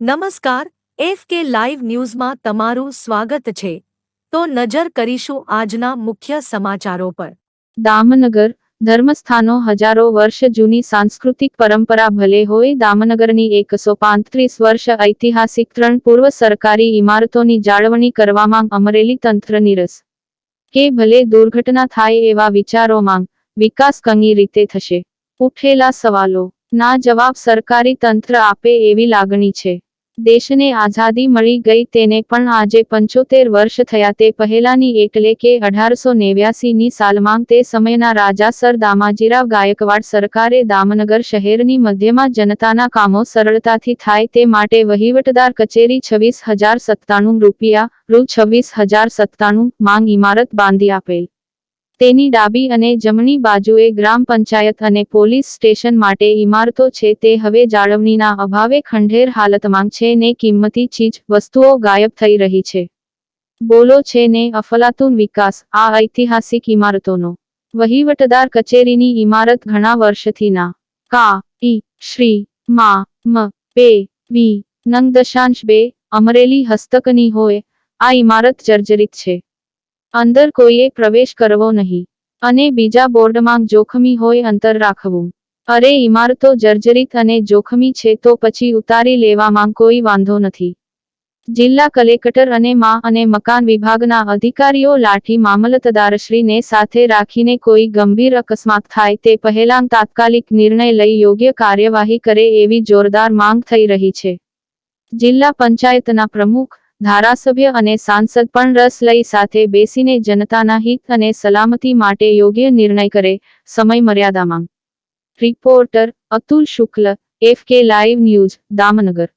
નમસ્કાર, F K live ન્યૂઝમાં તમારું સ્વાગત છે. તો નજર કરીશું આજના મુખ્ય સમાચારો પર. દામનગર, ધર્મસ્થાનો હજારો વર્ષ જૂની સાંસ્કૃતિક પરંપરા ભલે હોય, દામનગરની એકસો પાંત્રીસ વર્ષ ઐતિહાસિક ત્રણ પૂર્વ સરકારી ઇમારતોની જાળવણી કરવામાં અમરેલી તંત્ર નિરસ. કે ભલે દુર્ઘટના થાય એવા વિચારોમાં વિકાસ કંગી રીતે થશે? ઉઠેલા સવાલો. ના જવાબ સરકારી તંત્ર આપે એવી લાગણી છે. દેશને આઝાદી મળી ગઈ તેને પણ આજે પંચોતેર વર્ષ થયા તે પહેલાની એટલે કે અઢારસો નેવ્યાસીની સાલમાં તે સમયના રાજા સર દામાજીરાવ ગાયકવાડ સરકારે દામનગર શહેરની મધ્યમાં જનતાના કામો સરળતાથી થાય તે માટે વહીવટદાર કચેરી છવ્વીસ હજાર સત્તાણું રૂપિયા રૂ છવ્વીસ હજાર સત્તાણું માંગ ઇમારત બાંધી આપેલ. તેની ડાબી અને જમણી બાજુએ ગ્રામ પંચાયત અને પોલીસ સ્ટેશન માટે ઇમારતો છે તે હવે જાળવણીના અભાવે ખંડેર હાલતમાં છે ને કિંમતી ચીજ વસ્તુઓ ગાયબ થઈ રહી છે. બોલો છે ને અફલાતુન વિકાસ, આ ઐતિહાસિક ઇમારતોનો વહીવટદાર કચેરીની ઇમારત ઘણા વર્ષથી ના. કા, ઈ, શ્રી, મા, મ, પે, વી નંગ દશાંશ બે, અમરેલી હસ્તકની હોય, આ ઇમારત જર્જરિત છે. અંદર કોઈએ પ્રવેશ કરવો નહીં. અને બીજા બોર્ડમાં જોખમી હોય અંતર રાખવું. અરે ઇમારતો જર્જરિત અને જોખમી છે તો પછી ઉતારી લેવામાં કોઈ વાંધો નથી. જિલ્લા કલેક્ટર અને મા અને મકાન વિભાગના અધિકારીઓ લાઠી મામલતદારશ્રીને સાથે રાખીને કોઈ ગંભીર અકસ્માત થાય તે પહેલા તાત્કાલિક નિર્ણય લઈ યોગ્ય કાર્યવાહી કરે એવી જોરદાર માંગ થઈ રહી છે. જિલ્લા પંચાયતના પ્રમુખ ધારાસભ્ય અને સાંસદ પણ રસ લઈ સાથે બેસીને જનતાના હિત અને સલામતી માટે યોગ્ય નિર્ણય કરે, સમય મર્યાદામાં. Reporter Atul Shukla, F K live news, Damnagar.